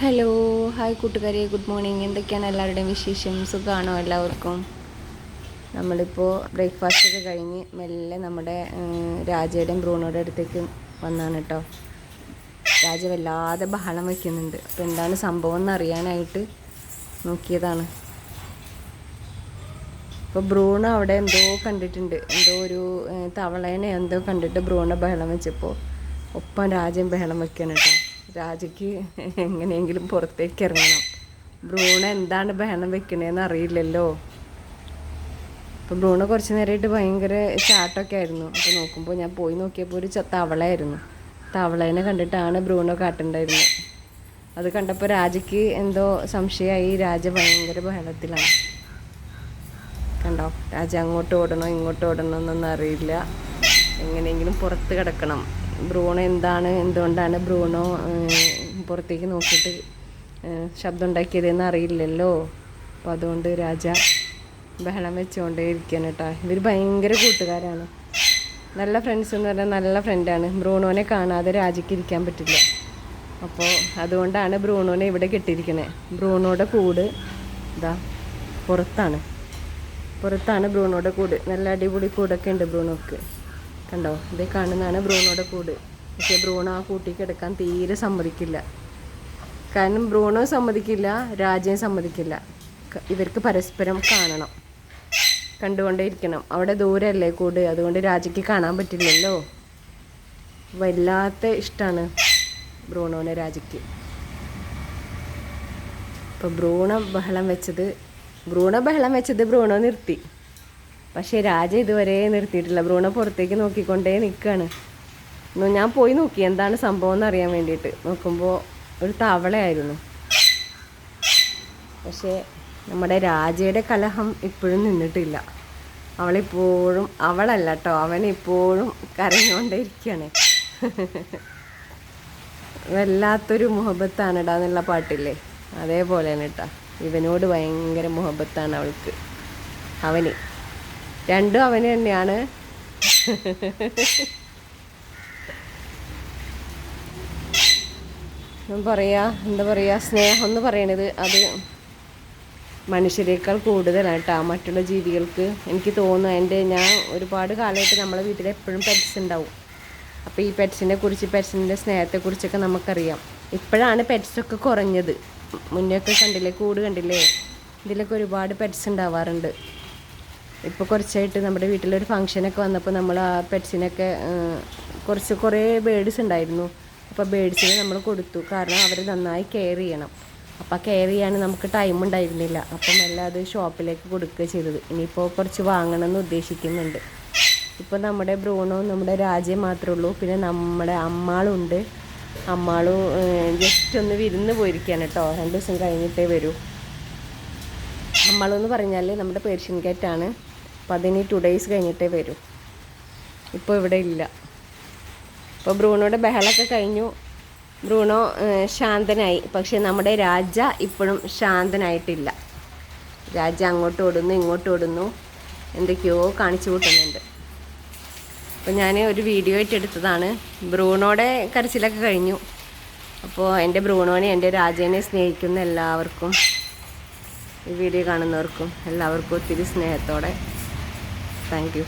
Hello hi കൂട്ടുകാരെ. Good morning എന്തൊക്കെയാണ് എല്ലാവരുടെയും വിശേഷം? സുഖമാണോ എല്ലാവർക്കും? നമ്മളിപ്പോൾ ബ്രേക്ക്ഫാസ്റ്റ് ഒക്കെ കഴിഞ്ഞ് മെല്ലെ നമ്മുടെ രാജയുടെയും ബ്രൂണോയുടെ അടുത്തേക്ക് വന്നാണ് കേട്ടോ രാജ വല്ലാതെ ബഹളം വയ്ക്കുന്നുണ്ട് അപ്പോൾ എന്താണ് സംഭവം എന്നറിയാനായിട്ട് നോക്കിയതാണ്. ഇപ്പോൾ ബ്രൂണ അവിടെ എന്തോ കണ്ടിട്ടുണ്ട്. എന്തോ ഒരു തവളേനെ എന്തോ കണ്ടിട്ട് ബ്രൂണ ബഹളം വെച്ചപ്പോൾ ഒപ്പം രാജ്യം ബഹളം വയ്ക്കണം കേട്ടോ രാജയ്ക്ക് എങ്ങനെയെങ്കിലും പുറത്തേക്ക് ഇറങ്ങണം. ബ്രൂണ എന്താണ് ബഹളം വെക്കണേന്ന് അറിയില്ലല്ലോ. അപ്പോൾ ബ്രൂണ കുറച്ച് നേരമായിട്ട് ഭയങ്കര ചാട്ടൊക്കെ ആയിരുന്നു. അപ്പോൾ നോക്കുമ്പോൾ ഞാൻ പോയി നോക്കിയപ്പോൾ ഒരു തവളയായിരുന്നു. തവളേനെ കണ്ടിട്ടാണ് ബ്രൂണോ കാട്ടുണ്ടായിരുന്നത് അത് കണ്ടപ്പോൾ രാജയ്ക്ക് എന്തോ സംശയമായി രാജ ഭയങ്കര ബഹളത്തിലാണ്. കണ്ടോ? രാജ അങ്ങോട്ട് ഓടണോ ഇങ്ങോട്ട് ഓടണോ എന്നൊന്നും അറിയില്ല. എങ്ങനെയെങ്കിലും പുറത്ത് കിടക്കണം. ബ്രൂണോ എന്താണ്? എന്തുകൊണ്ടാണ് ബ്രൂണോ പുറത്തേക്ക് നോക്കിയിട്ട് ശബ്ദം ഉണ്ടാക്കിയതെന്ന് അറിയില്ലല്ലോ. അപ്പോൾ അതുകൊണ്ട് രാജ ബഹളം വെച്ചുകൊണ്ടേ ഇരിക്കുകയാണ് കേട്ടോ. ഇവർ ഭയങ്കര കൂട്ടുകാരാണ്. നല്ല ഫ്രണ്ട്സ് എന്ന് പറഞ്ഞാൽ നല്ല ഫ്രണ്ടാണ് ബ്രൂണോനെ കാണാതെ രാജയ്ക്ക് ഇരിക്കാൻ പറ്റില്ല. അപ്പോൾ അതുകൊണ്ടാണ് ബ്രൂണോനെ ഇവിടെ കെട്ടിയിരിക്കുന്നത് ബ്രൂണോയുടെ കൂട് ഇതാ പുറത്താണ്. പുറത്താണ് ബ്രൂണോയുടെ കൂട്. നല്ല അടിപൊളി കൂടൊക്കെ ഉണ്ട് ബ്രൂണോക്ക്. കണ്ടോ? ഇത് കാണുന്നതാണ് ബ്രൂണോടെ കൂട്. പക്ഷെ ബ്രൂണോ ആ കൂട്ടിക്ക് എടുക്കാൻ തീരെ സമ്മതിക്കില്ല. കാരണം ബ്രൂണോ സമ്മതിക്കില്ല രാജയും സമ്മതിക്കില്ല. ഇവർക്ക് പരസ്പരം കാണണം. കണ്ടുകൊണ്ടേയിരിക്കണം. അവിടെ ദൂരമല്ലേ കൂട്? അതുകൊണ്ട് രാജയ്ക്ക് കാണാൻ പറ്റില്ലല്ലോ. വല്ലാത്ത ഇഷ്ടമാണ് ബ്രൂണോനെ രാജയ്ക്ക്. ഇപ്പം ബ്രൂണ ബഹളം വെച്ചത് ബ്രൂണ ബഹളം വെച്ചത് ബ്രൂണോ നിർത്തി. പക്ഷേ രാജ ഇതുവരെ നിർത്തിയിട്ടില്ല. ബ്രൂണ പുറത്തേക്ക് നോക്കിക്കൊണ്ടേ നിൽക്കുകയാണ് ഞാൻ പോയി നോക്കി. എന്താണ് സംഭവം എന്ന് അറിയാൻ വേണ്ടിയിട്ട്. നോക്കുമ്പോൾ ഒരു തവളയായിരുന്നു. പക്ഷേ നമ്മുടെ രാജയുടെ കലഹം ഇപ്പോഴും നിന്നിട്ടില്ല. അവളിപ്പോഴും അവളല്ല കേട്ടോ അവൻ ഇപ്പോഴും കരഞ്ഞുകൊണ്ടേ ഇരിക്കുകയാണ് വല്ലാത്തൊരു മുഹബത്താണ് ഇടാ എന്നുള്ള പാട്ടില്ലേ? അതേപോലെയാണ് കേട്ടോ ഇവനോട് ഭയങ്കര മുഹബത്താണ് അവൾക്ക് അവന്. രണ്ടും അവന് തന്നെയാണ്. പറയാ എന്താ പറയുക സ്നേഹം എന്ന് പറയണത് അത് മനുഷ്യരെക്കാൾ കൂടുതലാണ് കേട്ടോ മറ്റുള്ള ജീവികൾക്ക് എനിക്ക് തോന്നുന്നു എന്റെ ഞാൻ ഒരുപാട് കാലമായിട്ട് നമ്മളെ വീട്ടിൽ എപ്പോഴും പെറ്റ്സ് ഉണ്ടാവും. അപ്പോൾ ഈ പെറ്റ്സിനെ കുറിച്ച് പെറ്റ്സിന്റെ സ്നേഹത്തെക്കുറിച്ചൊക്കെ നമുക്കറിയാം. ഇപ്പോഴാണ് പെറ്റ്സൊക്കെ കുറഞ്ഞത്. മുന്നേ ഒക്കെ കണ്ടില്ലേ കൂട് കണ്ടില്ലേ? ഇതിലൊക്കെ ഒരുപാട് പെറ്റ്സ് ഉണ്ടാവാറുണ്ട്. ഇപ്പോൾ കുറച്ചായിട്ട് നമ്മുടെ വീട്ടിലൊരു ഫംഗ്ഷനൊക്കെ വന്നപ്പോൾ നമ്മൾ ആ പെറ്റ്സിനൊക്കെ കുറച്ച് കുറേ ബേഡ്സ് ഉണ്ടായിരുന്നു. അപ്പോൾ ബേഡ്സിനെ നമ്മൾ കൊടുത്തു. കാരണം അവർ നന്നായി കെയർ ചെയ്യണം. അപ്പോൾ കെയർ ചെയ്യാൻ നമുക്ക് ടൈം ഉണ്ടായിരുന്നില്ല. അപ്പം എല്ലാം അത് ഷോപ്പിലേക്ക് കൊടുക്കുക ചെയ്തത്. ഇനിയിപ്പോൾ കുറച്ച് വാങ്ങണമെന്ന് ഉദ്ദേശിക്കുന്നുണ്ട്. ഇപ്പോൾ നമ്മുടെ ബ്രൂണോ നമ്മുടെ രാജ്യം മാത്രമേ ഉള്ളൂ. പിന്നെ നമ്മുടെ അമ്മാളുണ്ട്. അമ്മാളും ജസ്റ്റ് ഒന്ന് വിരുന്ന് പോയിരിക്കുകയാണ് കേട്ടോ. രണ്ട് ദിവസം കഴിഞ്ഞിട്ടേ വരൂ. അമ്മാളെന്ന് പറഞ്ഞാൽ നമ്മുടെ പേർഷ്യൻ കാറ്റാണ് അപ്പം അതിന് ടു ഡേയ്സ് കഴിഞ്ഞിട്ടേ വരൂ. ഇപ്പോൾ ഇവിടെ ഇല്ല. ഇപ്പോൾ ബ്രൂണോയുടെ ബഹളമൊക്കെ കഴിഞ്ഞു. ബ്രൂണോ ശാന്തനായി. പക്ഷേ നമ്മുടെ രാജ ഇപ്പോഴും ശാന്തനായിട്ടില്ല. രാജ അങ്ങോട്ട് ഓടുന്നു ഇങ്ങോട്ട് ഓടുന്നു. എന്തൊക്കെയോ കാണിച്ചു കൂട്ടുന്നുണ്ട്. അപ്പോൾ ഞാൻ ഒരു വീഡിയോ ആയിട്ട് എടുത്തതാണ്. ബ്രൂണോയുടെ കരച്ചിലൊക്കെ കഴിഞ്ഞു. അപ്പോൾ എന്റെ ബ്രൂണോനെ എന്റെ രാജേനെ സ്നേഹിക്കുന്ന എല്ലാവർക്കും ഈ വീഡിയോ കാണുന്നവർക്കും എല്ലാവർക്കും ഒത്തിരി സ്നേഹത്തോടെ താങ്ക് യു